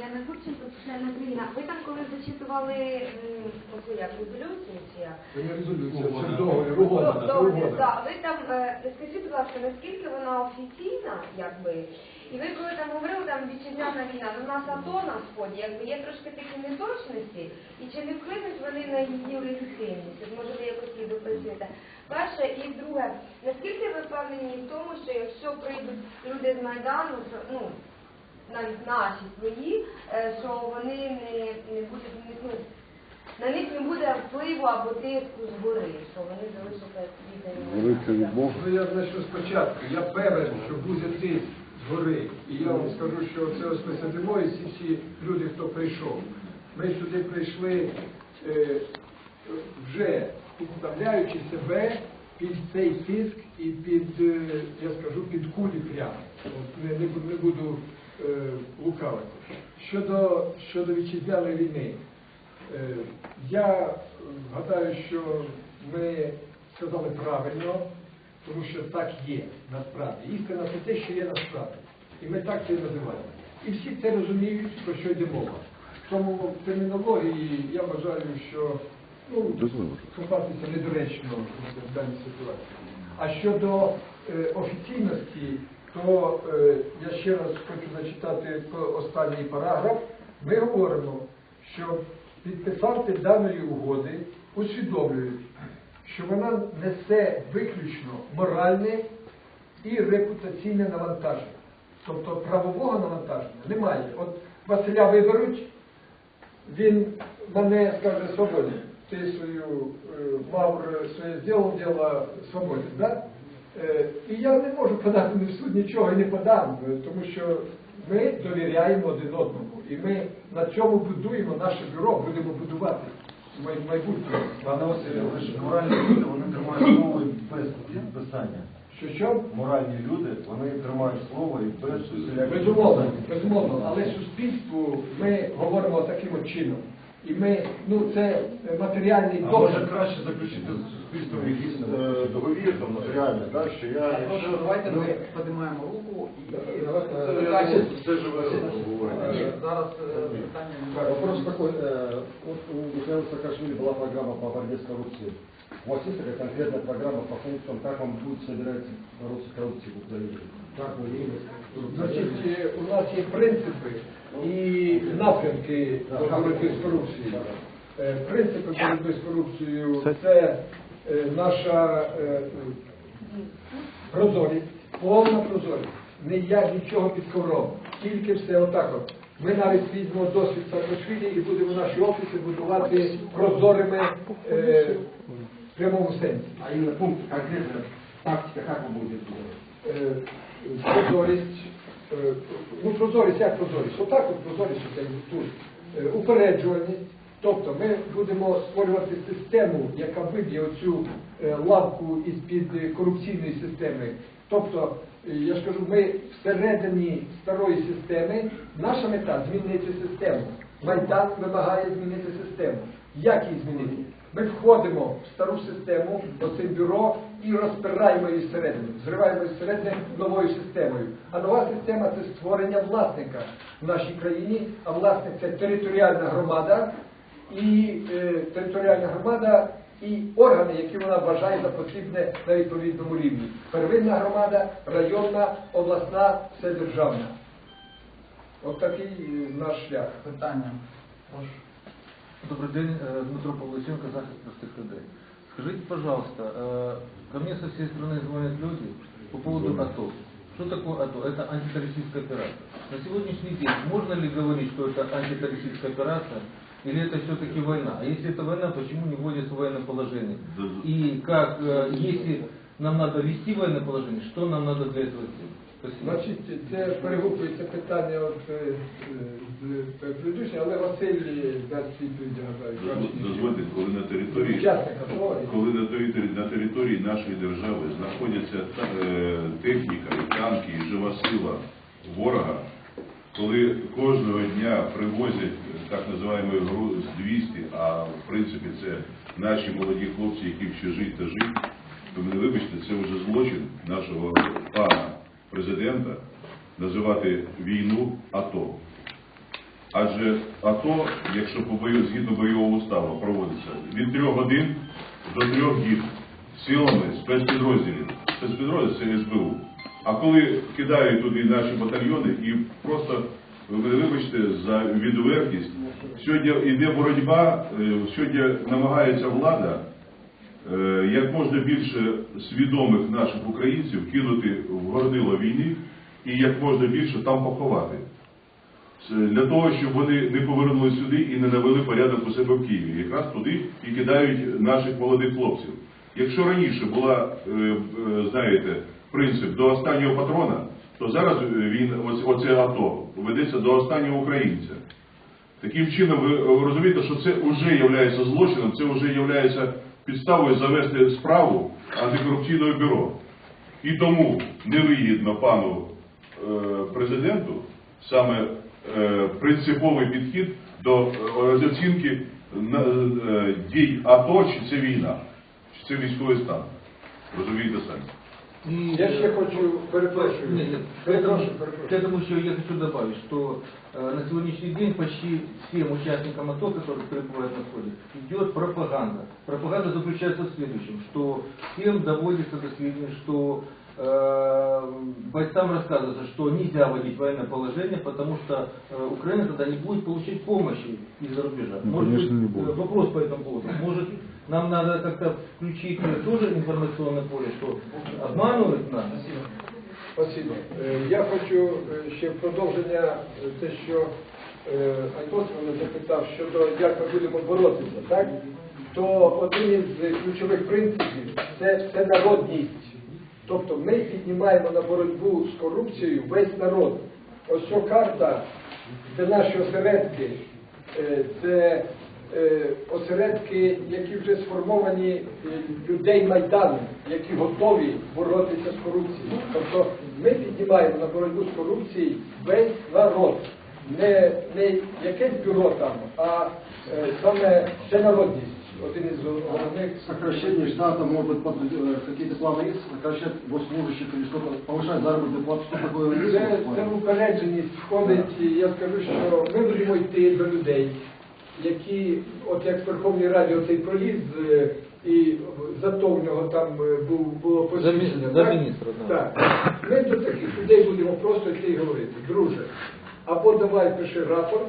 Яна Гурченко, соціальна країна. Ви там коли зачитували м, оцю як резолюцію чи як? Це не резолюція, це договір, угода, це Добре, угода. так. Ви там е, скажіть, будь ласка, наскільки вона офіційна, якби? І ви коли там говорили, там вітчизняна війна, ну у нас АТО на сході, якби є трошки такі неточності, і чи не вплинуть вони на її легітимність? От, Може, ви якось її допрацюєте? Перше, і друге, наскільки ви впевнені в тому, що якщо прийдуть люди з Майдану, що, ну, навіть наші свої, е, що вони не, не будуть ну, на них не буде впливу або тиску згори, що вони залишаться. Велика від Бога. Ну я почну спочатку. Я певен, що буде тиск згори. І я вам скажу, що це ось ми сидимо і всі всі люди, хто прийшов. Ми сюди прийшли е, вже підставляючи себе під цей тиск і під, е, я скажу, під кулі прямо. От Не, не, буду- не буду лукавити. Щодо, щодо вітчизняної війни, Е, Я гадаю, що ми сказали правильно, тому що так є насправді. Істина це те, що є насправді. І ми так це називаємо. І всі це розуміють, про що йде мова. Тому в термінології я вважаю, що ну, копатися недоречно в даній ситуації. А щодо е, офіційності, то е, я ще раз хочу зачитати останній параграф. Ми говоримо, що підписанти даної угоди усвідомлюють, що вона несе виключно моральне і репутаційне навантаження. Тобто правового навантаження немає. От Василя виберуть, він мене скаже свободен. Ти свою е, мав е, своє діло, діло свободен. Да? Е, і я не можу подати в суд нічого і не подам, е, тому що ми довіряємо один одному. І ми на цьому будуємо наше бюро, будемо будувати майбутнє. Пане Василю, ви ж моральні люди, вони тримають слово і без підписання. Що що? Моральні люди, вони тримають слово і без усіляких Безумовно, безумовно, але суспільству ми говоримо таким чином. І ми, ну це е, матеріальний А доказ. може краще заключити з суспільством якийсь е, договір там нотаріальний, да, що я... Тож, давайте ми підіймаємо руку і Давайте. Це, е, я питання. думаю, це живе обговорення. Ні, зараз е, питання. Так, вопрос такой. э, Вот у Михаила Саакашвили была программа по борьбе с коррупцией. У вас есть такая конкретная программа по пунктам, как вам будет собираться бороться с коррупцией в Украине? Как вы видите? Значить, е, у нас є принципи і напрямки боротьби з корупцією. Е, Принципи боротьби з корупцією це е, наша прозорість, повна прозорість. Не я нічого під ковром, тільки все отак от. Ми навіть візьмемо досвід Саакашвілі і будемо наші офіси будувати прозорими е, в прямому сенсі. А именно пункт конкретно, тактика, как вы будете делать? Прозорість, е, ну прозорість, як прозорість? Отак от прозорість тут. Е, Упереджуваність. Тобто ми будемо створювати систему, яка виб'є оцю е, лавку із-під корупційної системи. Тобто, я ж кажу, ми всередині старої системи, наша мета змінити систему. Майдан вимагає змінити систему. Як її змінити? Ми входимо в стару систему, оце бюро, і розпираємо її всередину, зриваємо її всередини новою системою. А нова система це створення власника в нашій країні, а власник це територіальна громада, і е, територіальна громада і органи, які вона вважає за потрібне на відповідному рівні. Первинна громада, районна, обласна, вседержавна. От такий е, наш шлях. Питання. Прошу. Добрый день, э, Дмитро Павличенко, захист простых людей. Скажите, пожалуйста, э, ко мне со всей страны звонят люди по поводу АТО. Что такое АТО? Это антитеррористическая операция. На сегодняшний день можно ли говорить, что это антитеррористическая операция, или это все-таки война? А если это война, почему не вводится военное положение? И как, э, если нам надо ввести военное положение, что нам надо для этого сделать? Значить, це перегукується питання от, е, е, з предыдущого, але Василь дасть відповідь, я гадаю. Дозвольте, коли на території коли на території, на території нашої держави знаходяться е, техніка, і танки, і жива сила ворога, коли кожного дня привозять так називаємо гру з 200, а в принципі це наші молоді хлопці, яким ще жити та жити, то мене вибачте, це вже злочин нашого пана президента називати війну АТО. Адже АТО, якщо по бою, згідно бойового уставу проводиться від трьох годин до трьох діб силами спецпідрозділів. Спецпідрозділ це СБУ. А коли кидають туди наші батальйони і просто, вибачте, за відвертість, сьогодні йде боротьба, е, сьогодні намагається влада як можна більше свідомих наших українців кинути в горнило війни і як можна більше там поховати. Для того, щоб вони не повернули сюди і не навели порядок у себе в Києві. Якраз туди і кидають наших молодих хлопців. Якщо раніше була, е, е, знаєте, принцип до останнього патрона, то зараз е, він, оце АТО, ведеться до останнього українця. Таким чином, ви розумієте, що це вже є злочином, це вже є підставою завести справу антикорупційного бюро. І тому невигідно пану е, президенту саме е, принциповий підхід до е, оцінки дій АТО, чи це війна, чи це військовий стан. Розумієте самі? И, Я ще э, хочу, перепрошую, Нет, нет, к перепрошую, этому, к перепрошую. этому еще я хочу добавить, что э, на сегодняшний день почти всем участникам АТО, которые пребывают на входе, идет пропаганда. Пропаганда заключается в следующем, что всем доводится до сведения, что э, бойцам рассказывается, что нельзя вводить военное положение, потому что э, Украина тогда не будет получать помощи из-за рубежа. Ну, Может конечно, быть, не будет. э, вопрос по этому поводу. Может, нам надо как-то включить э, тоже информационное поле, что обманывают нас? Спасибо. Е, Я хочу е, ще в продовження е, те, що е, Антос мене запитав щодо як ми будемо боротися, так? То один із ключових принципів це, це народність. Тобто ми піднімаємо на боротьбу з корупцією весь народ. Ось ця карта, це наші осередки, е, це е, осередки, які вже сформовані е, людей Майдану, які готові боротися з корупцією. Тобто ми піднімаємо на боротьбу з корупцією весь народ. Не, не якесь бюро там, а е, саме всенародність. Один із головних Сокращение штата, может быть, под, э, какие-то планы есть, сокращать госслужащих или что-то, повышать заработную плату, что такое есть? Це, це в упередженість входить, і я скажу, що ми будемо йти до людей, які, от як в Верховній Раді оцей проліз, е, і зато в нього там е, був, було посвідчення. За так? міністра, да. Так. Ми до таких людей будемо просто йти і говорити, друже, або давай пиши рапорт,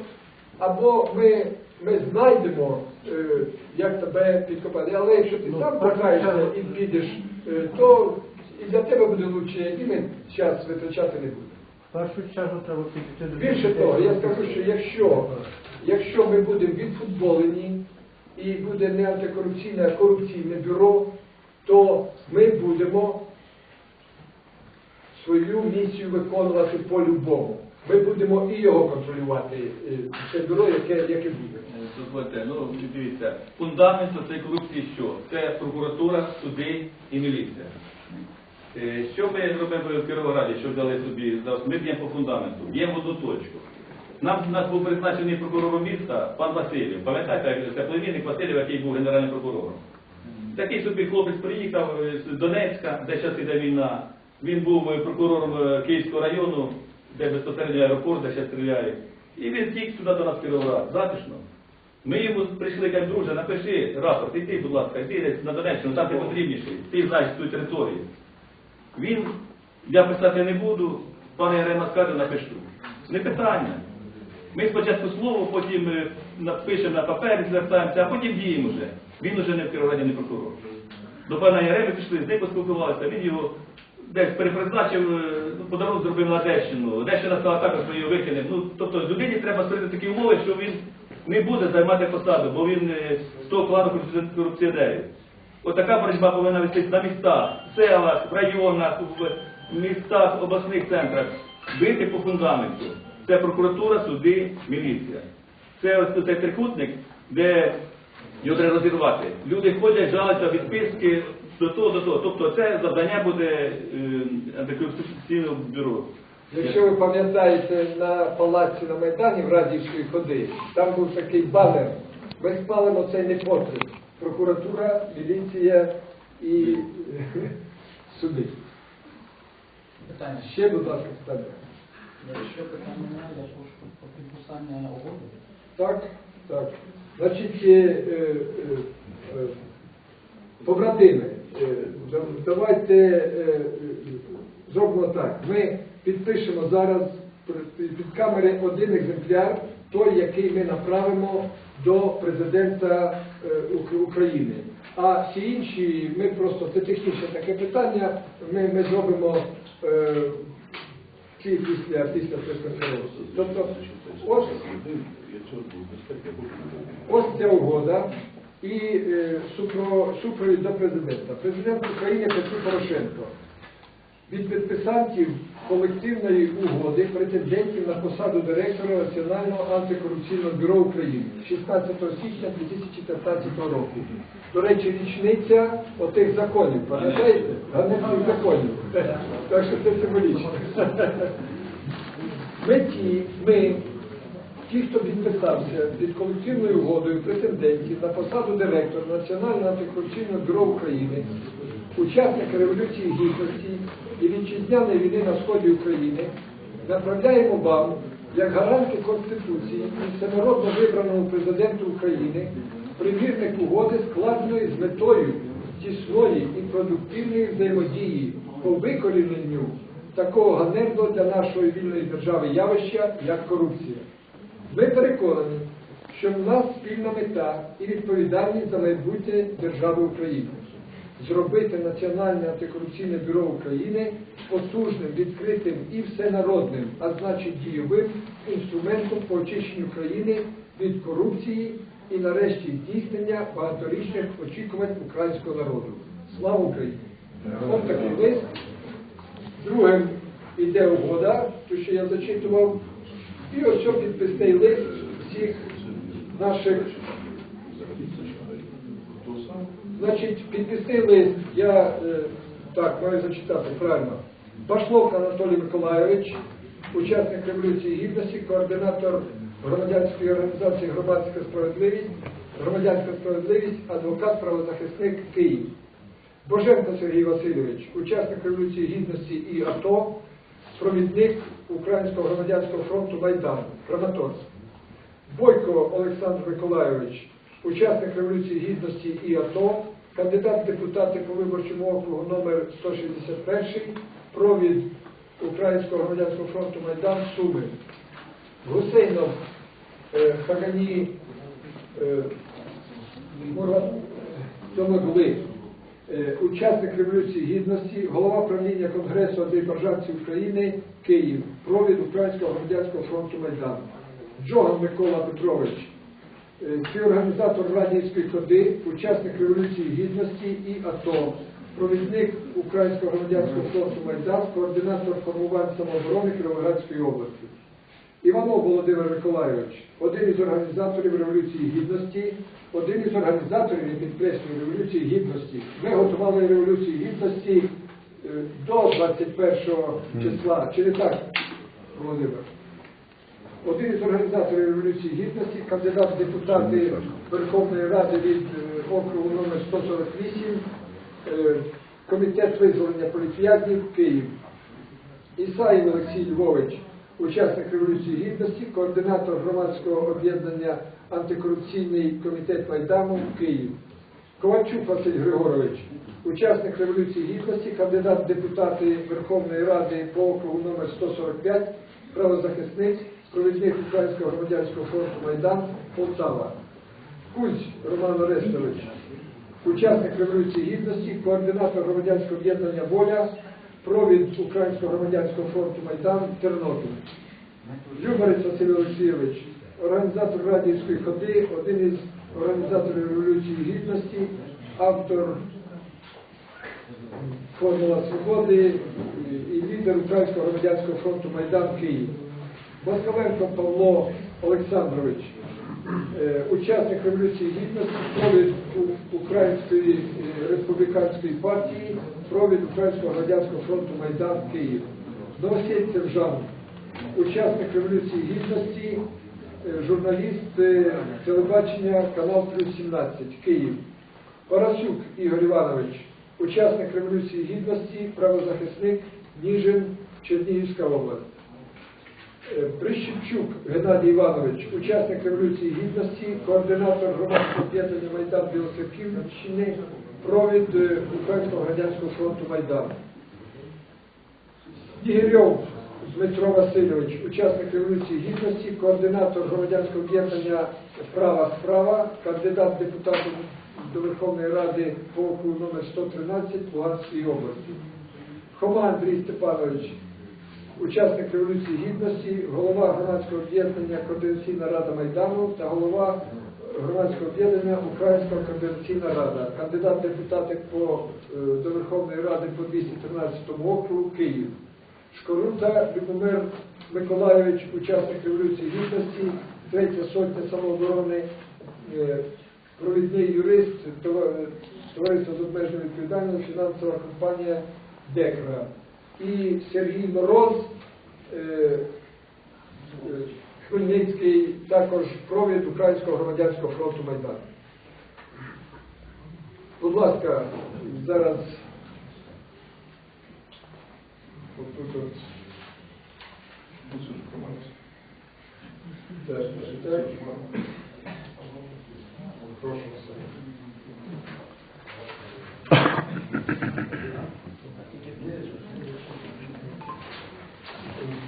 або ми, ми знайдемо, е, як тебе підкопати. Але якщо ти Ну, сам так, покаєшся і підеш, е, то і для тебе буде краще, і ми час витрачати не будемо. першу чергу треба підійти до Більше того, я скажу, що якщо, якщо ми будемо відфутболені і буде не антикорупційне, а корупційне бюро, то ми будемо свою місію виконувати по-любому. Ми будемо і його контролювати, е, це бюро, яке, яке буде. Дозвольте, ну дивіться, фундамент цієї корупції що? Це прокуратура, суди і міліція. Е, Що ми робимо в Кіровограді, що взяли собі? Ми б'ємо по фундаменту, б'ємо одну точку. Нам нас був призначений прокурором міста пан Васильєв. Пам'ятаєте, це племінник Васильєв, який був генеральним прокурором. Такий собі хлопець приїхав е, з Донецька, де зараз іде війна. Він був е, прокурором е, Київського району, де безпосередньо аеропорт, де ще стріляють. І він втік сюди до нас в Кіровоград. Затишно. Ми йому прийшли, кажуть, друже, напиши рапорт, іди, будь ласка, десь на Донеччину, там ти потрібніший, ти знаєш цю територію. Він, я писати не буду, пане Ярема скаже, напишу. Не питання. Ми спочатку слово, потім е, напишемо на папері, звертаємося, а потім діємо вже. Він уже не в Кіровограді, не прокурор. До пана Яреми пішли, з ним поспілкувалися, він його десь перепризначив, е, ну, подарунок зробив на Одещину. Одещина стала також, ми його викинемо. Ну, тобто людині треба створити такі умови, що він не буде займати посаду, бо він е, з того корупці- корупціонерів. Отака боротьба повинна вестись на містах, селах, в районах, в містах, обласних центрах. Бити по фундаменту. Це прокуратура, суди, міліція. Це ось цей трикутник, де його треба розірвати. Люди ходять, жалуються, відписки до того, до того. Тобто це завдання буде е, антикорупційного бюро. Якщо ви пам'ятаєте на палаці на Майдані в Радівської ходи, там був такий банер. Ми спалимо цей непотріб. Прокуратура, міліція і е, суди. Питання. Ще, будь ласка, питання. Якщо питання немає, я прошу про підписання угоди. Так, так. Значить, е, е, е, е, побратими, е, давайте е, е, зробимо так. Ми підпишемо зараз під камери один екземпляр, той, який ми направимо до президента е, України. А всі інші, ми просто це технічне таке питання, ми, ми зробимо е, ці після, після прес-конференції. Тобто, ось Ось ця угода і е, супро, супровід до президента. Президент України Петро Порошенко від підписантів колективної угоди претендентів на посаду директора Національного антикорупційного бюро України 16 січня 2015 року. До речі, річниця отих законів, пам'ятаєте? Ганебних законів. Так що це символічно. Ми ті, ми, ті, хто підписався під колективною угодою претендентів на посаду директора Національного антикорупційного бюро України, учасника Революції Гідності і вітчизняної війни на сході України, направляємо вам, як гаранти Конституції і всенародно вибраному президенту України, примірник угоди, складеної з метою тісної і продуктивної взаємодії по викоріненню такого ганебного для нашої вільної держави явища, як корупція. Ми переконані, що в нас спільна мета і відповідальність за майбутнє держави України. Зробити Національне антикорупційне бюро України потужним, відкритим і всенародним, а значить дійовим інструментом по очищенню країни від корупції і нарешті здійснення багаторічних очікувань українського народу. Слава Україні! Ось такий лист. Другим іде угода, ту, що я зачитував, і ось підписний лист всіх наших. Значить, підписний лист, я е, так маю зачитати правильно. Башлов Анатолій Миколайович, учасник Революції Гідності, координатор громадянської організації Громадська справедливість, громадянська справедливість, адвокат, правозахисник Київ. Боженко Сергій Васильович, учасник Революції Гідності і АТО, провідник Українського громадянського фронту Майдан, Краматорськ. Бойко Олександр Миколайович, учасник Революції Гідності і АТО, кандидат депутати по виборчому округу номер 161, провід Українського громадянського фронту Майдан Суми. Гусейнов е, Хагані е, Домогли, е, учасник Революції Гідності, голова правління Конгресу Азербайджанців України, Київ, провід Українського громадянського фронту Майдан. Джоган Микола Петрович, співорганізатор Радіївської ходи, учасник Революції Гідності і АТО, провідник Українського громадянського фронту Майдан, координатор формувань самооборони Кіровоградської області. Іванов Володимир Миколайович, один із організаторів Революції Гідності, один із організаторів, я підкреслюю, Революції Гідності. Ми готували Революцію Гідності е, до 21 числа. Чи не так, Володимир? Один із організаторів Революції Гідності, кандидат в депутати Верховної Ради від е, округу номер 148, е, Комітет визволення політв'язнів Київ. Ісаїв Олексій Львович, учасник Революції Гідності, координатор громадського об'єднання Антикорупційний комітет Майдану Київ. Ковальчук Василь Григорович, учасник Революції Гідності, кандидат в депутати Верховної Ради по округу номер 145, правозахисник, провідник Українського громадянського фронту Майдан Полтава. Кузь Роман Орестович, учасник Революції Гідності, координатор громадянського об'єднання Воля, провід Українського громадянського фронту Майдан Тернопіль. Любарець Василь Олексійович, організатор радіївської ходи, один із організаторів Революції Гідності, автор Формула Свободи і лідер Українського громадянського фронту Майдан Київ. Москаленко Павло Олександрович, е, учасник Революції Гідності, провід Української е, республіканської партії, провід Українського громадянського фронту Майдан Київ. Новосельцев Жан, учасник Революції Гідності, е, журналіст телебачення канал Плюс 17 Київ. Парасюк Ігор Іванович, учасник Революції Гідності, правозахисник Ніжин, Чернігівська область. Прищепчук Геннадій Іванович, учасник Революції Гідності, координатор громадського об'єднання Майдан Білоцерківщини, провід е, Українського громадянського фронту Майдан. Ігорьов Дмитро Васильович, учасник Революції Гідності, координатор громадянського об'єднання Права справа, кандидат депутатів до Верховної Ради по округу номер 113 Луганської області. Хома Андрій Степанович, учасник Революції Гідності, голова громадського об'єднання Координаційна Рада Майдану та голова громадського об'єднання Українська координаційна рада, кандидат депутати по, е, до Верховної Ради по 213 округу Київ. Шкорута Любомир Миколайович, учасник Революції Гідності, третя сотня самооборони, е, провідний юрист, товариство з обмеженою відповідальністю, фінансова компанія Декра. І Сергій Мороз, е, е, Хмельницький, також провід Українського громадянського фронту Майдан. Будь ласка, зараз отут. Прошу вас.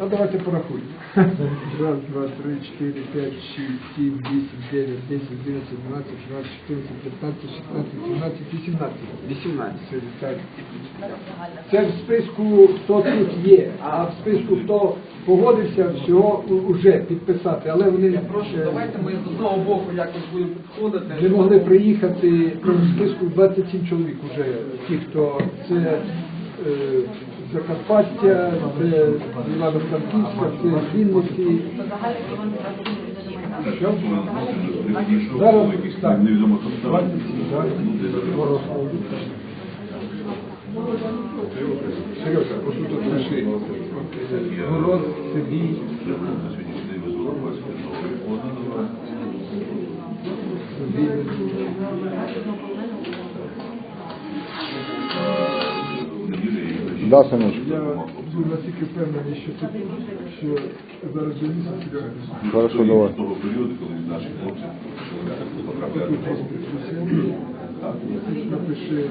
Ну, давайте порахуємо. Раз, два, три, чотири, п'ять, шість, сім, вісім, дев'ять, десять, одинадцять, дванадцять, тринадцять, чотирнадцять, п'ятнадцять, шістнадцять, сімнадцять, вісімнадцять. Вісімнадцять. Так. Це в списку, хто тут є, а в списку, хто погодився, всього вже підписати. Але вони Прошу, е, давайте ми з одного боку якось будемо підходити. не могли приїхати в списку 27 чоловік уже. Ті, хто це е, Закарпаття, це Івано-Франківська, це Вінниці. Що? Зараз так. Невідомо хто 27, так? Сережа, ось тут пиши. Мороз, Сергій. На Да, сыночек. Я був настільки впевнений, що тут що зараз до місяця. Хорошо, давай. З того періоду, коли наші хлопці потрапляли. Напиши.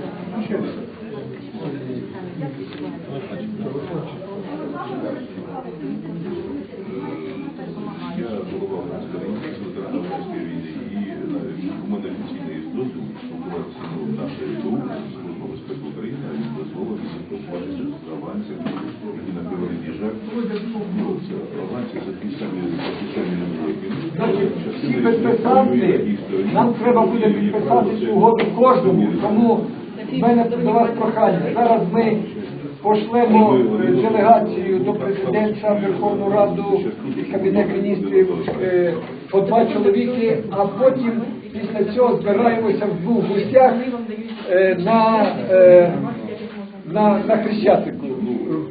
Я голова громадської організації ветеранів Афганської війни і е, у мене офіційний дозвіл спілкуватися ну, нашої СБУ, Служба безпеки України, а він дозволив спілкуватися з авансів, які на первий їжак. Ну, це авансів за ті самі, за ті самі люди, які Значить, частина всі із них стороні. нам треба буде підписати цю угоду кожному. Тому в мене до вас прохання. Зараз ми пошлемо делегацію до президента, Верховну Раду і Кабінет міністрів е, по два чоловіки, а потім після цього збираємося в двох гостях е, на, е, на, на Хрещатику.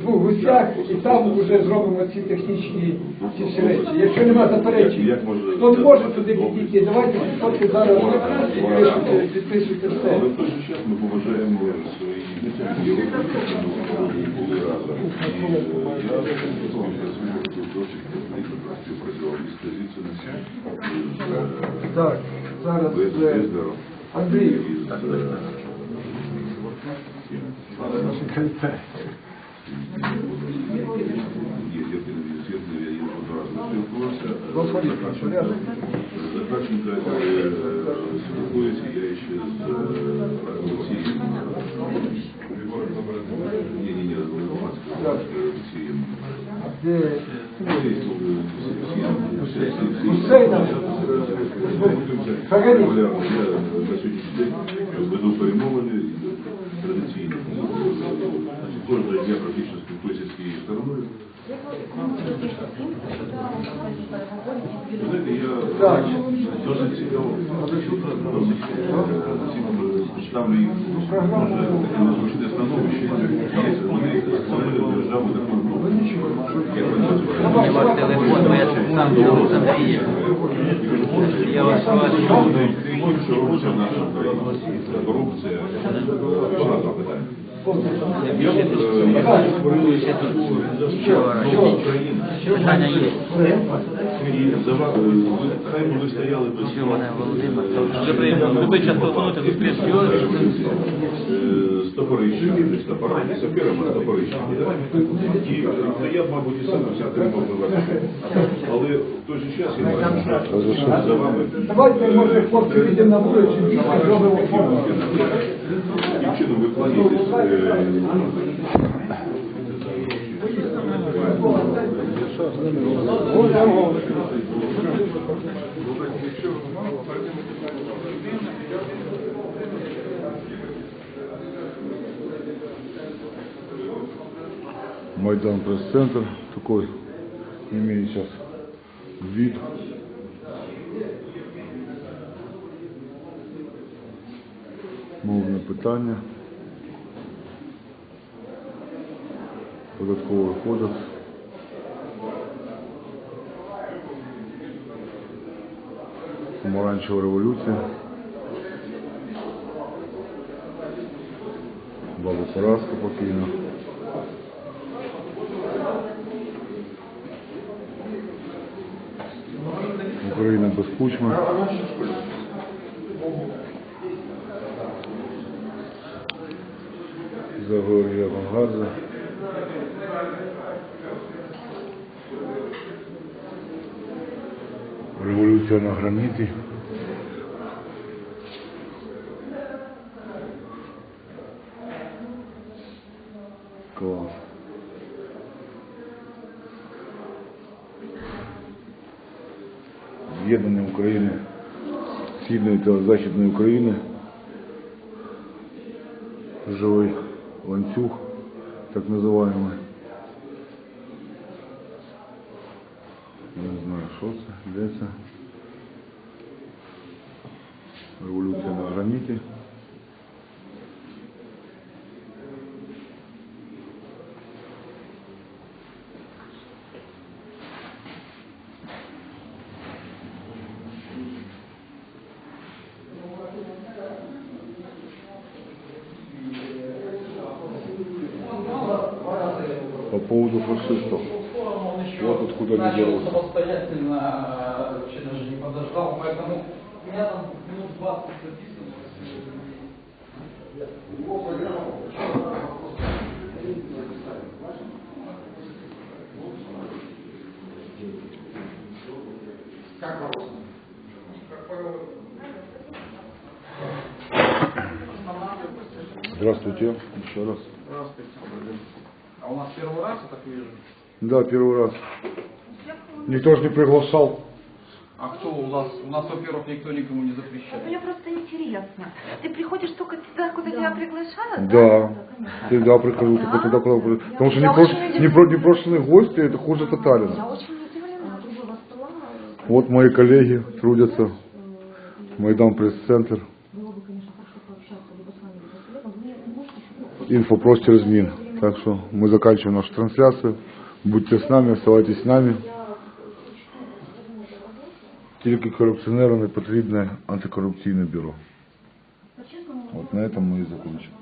В двох гостях і там вже зробимо ці технічні ці всі речі. Якщо нема заперечень, хто не може туди підійти, давайте підходьте зараз, підписуйте, підписуйте все. Але в той же час ми поважаємо свої європейські були разом. І я працюю досить співпрацював із позиціями. Так, зараз Ви е, здоров. Андрію. Із, е, Чекайте. Захарченко спілкуюся я ще з Олексієм. Ні, ні, ні, Олексієм. Гусейна. Хагарі. Я на сьогоднішній день веду перемовини традиційно. Значить, Кожного дня практично спілкуюся з цією стороною. Знаєте, я. Досить цікаво. Досить цікаво. Ставлю їх дуже незручне становище. Вони створили державу таку, як вони називають. ваш телефон, бо я сам в Олександрії. Я вас бачу. Що робиться в нашій? Корупція, багато питань. Я Питання є. Хай би стояли без Червоне Володимир. Добре, любий час телефонуйте до спецкіл. З топорищами, не з топорами, не сапірами, а І я мабуть, і сам все отримав би вас. Але в той же час я бачу, що за вами Давайте, може, хлопці, вийдемо на вулицю і зробимо фото. яким чином ви плануєте Майдан пресс-центр такой имеет сейчас вид. Мовне питання. Податковий кодекс. Помаранчева революція. Баба Параска покійна. Україна без кучми. Загорі авангарда. Революція на граніті. Клас. З'єднання України, Східної та Західної України, живий ланцюг, так називаємо. Поводу фашистов. Вот откуда они берутся. самостоятельно, вообще даже не подождал, поэтому у меня там минут 20 записано. Здравствуйте, еще раз. Здравствуйте. А у нас первый раз, я так вижу. Да, первый раз. Никто же не приглашал. А кто у нас? У нас, во-первых, никто никому не запрещает. Мне просто интересно. Ты приходишь только туда, куда тебя приглашают? Да. конечно. Всегда прихожу только туда, куда прихожу. Потому что Я непрошь- очень непро- непрошенные гости это хуже Я татарина. очень удивлена. Стола. Вот мои коллеги трудятся. Майдан пресс-центр. Было бы, конечно, хорошо пообщаться либо с вами, либо с коллегом. Вы не можете еще Инфо про Терезмин. Так что мы заканчиваем нашу трансляцию. Будьте с нами, оставайтесь с нами. Тільки корупціонерам не потрібне антикорупційне бюро. По-честному, От на этом мы и закончим.